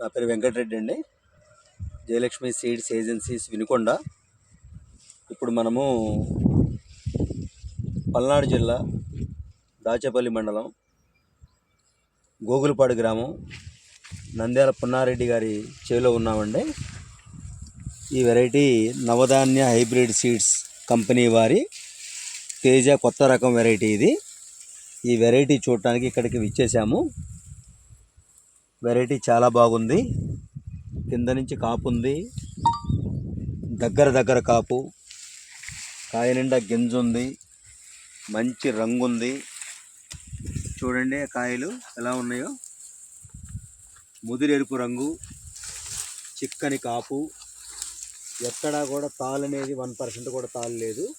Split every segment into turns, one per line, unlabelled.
నా పేరు వెంకటరెడ్డి అండి. Jayalakshmi seeds agencies Vinukonda. ఇప్పుడు మనము పల్నాడు జిల్లా దాచేపల్లి మండలం గోగులపాడు గ్రామం నంద్యాల పున్నారెడ్డి గారి చేలో ఉన్నామండి. ఈ variety Navadhanya hybrid seeds company వారి తేజ కొత్త రకం వెరైటీ ఇది. ఈ వెరైటీ చూడటానికి ఇక్కడికి విచ్చేసాము వెరైటీ చాలా బాగుంది. కింద నుంచి కాపు ఉంది. దగ్గర దగ్గర కాపు. కాయ నిండా గింజ ఉంది. మంచి రంగు ఉంది. చూడండి కాయలు ఎలా ఉన్నాయో. ముదిరి ఎరుపు రంగు. చిక్కని కాపు. ఎక్కడా కూడా తాలు అనేది వన్ పర్సెంట్ కూడా తాలు లేదు.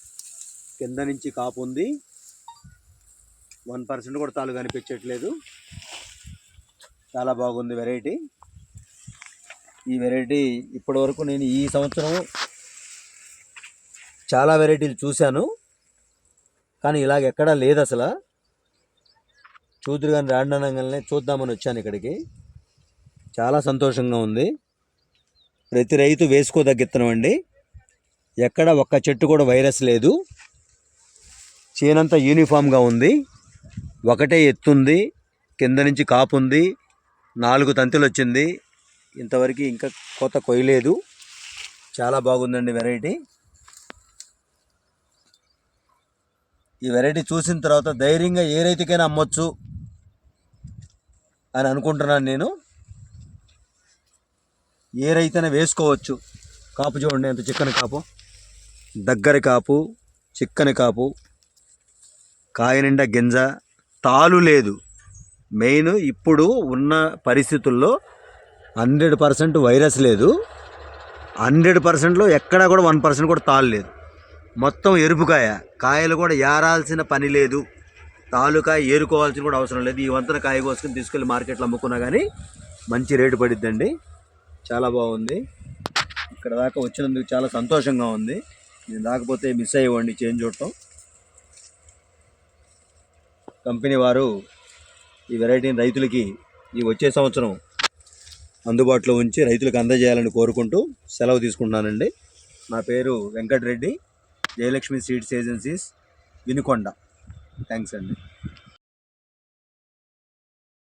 కింద నుంచి కాపు ఉంది. వన్ పర్సెంట్ కూడా తాలు కనిపించట్లేదు. చాలా బాగుంది వెరైటీ. ఈ వెరైటీ ఇప్పటివరకు నేను ఈ సంవత్సరం చాలా వెరైటీలు చూశాను. కానీ ఇలాగ ఎక్కడా లేదు అసలు. చూదురు కానీ రాండనంగానే చూద్దామని వచ్చాను ఇక్కడికి. చాలా సంతోషంగా ఉంది. ప్రతి రైతు వేసుకోదగ్గిత్తనం అండి ఎక్కడ ఒక్క చెట్టు కూడా వైరస్ లేదు. చేనంతా యూనిఫామ్గా ఉంది. ఒకటే ఎత్తుంది. కింద నుంచి కాపు ఉంది నాలుగు తంతులు వచ్చింది ఇంతవరకు ఇంకా కోత కొయ్యలేదు. చాలా బాగుందండి వెరైటీ. ఈ వెరైటీ చూసిన తర్వాత ధైర్యంగా ఏ రైతుకైనా అమ్మొచ్చు అని అనుకుంటున్నాను నేను. ఏ రైతైనా వేసుకోవచ్చు. కాపు చూడండి ఎంత చిక్కని కాపు. దగ్గరి కాపు చిక్కని కాపు. కాయ నిండా గింజ. తాలు లేదు. మెయిన్ ఇప్పుడు ఉన్న పరిస్థితుల్లో హండ్రెడ్ పర్సెంట్ వైరస్ లేదు. హండ్రెడ్ పర్సెంట్లో ఎక్కడా కూడా వన్ పర్సెంట్ కూడా తాళలేదు మొత్తం ఎరుపుకాయ. కాయలు కూడా ఏరాల్సిన పని లేదు. తాలుకాయ ఏరుకోవాల్సిన కూడా అవసరం లేదు. ఈ వంతన కాయ కోసుకుని తీసుకెళ్ళి మార్కెట్లో అమ్ముకున్నా కానీ మంచి రేటు పడిద్దండి. చాలా బాగుంది. ఇక్కడ దాకా వచ్చినందుకు చాలా సంతోషంగా ఉంది. నేను రాకపోతే మిస్ అయ్యేవాడిని చేంజ్ చూడటం. కంపెనీ వారు ఈ వెరైటీని రైతులకి ఈ వచ్చే సంవత్సరం అందుబాటులో ఉంచి రైతులకు అందజేయాలని కోరుకుంటూ సెలవు తీసుకుంటున్నానండి. నా పేరు Venkatareddy Jayalakshmi seeds agencies Vinukonda. Thanks అండి.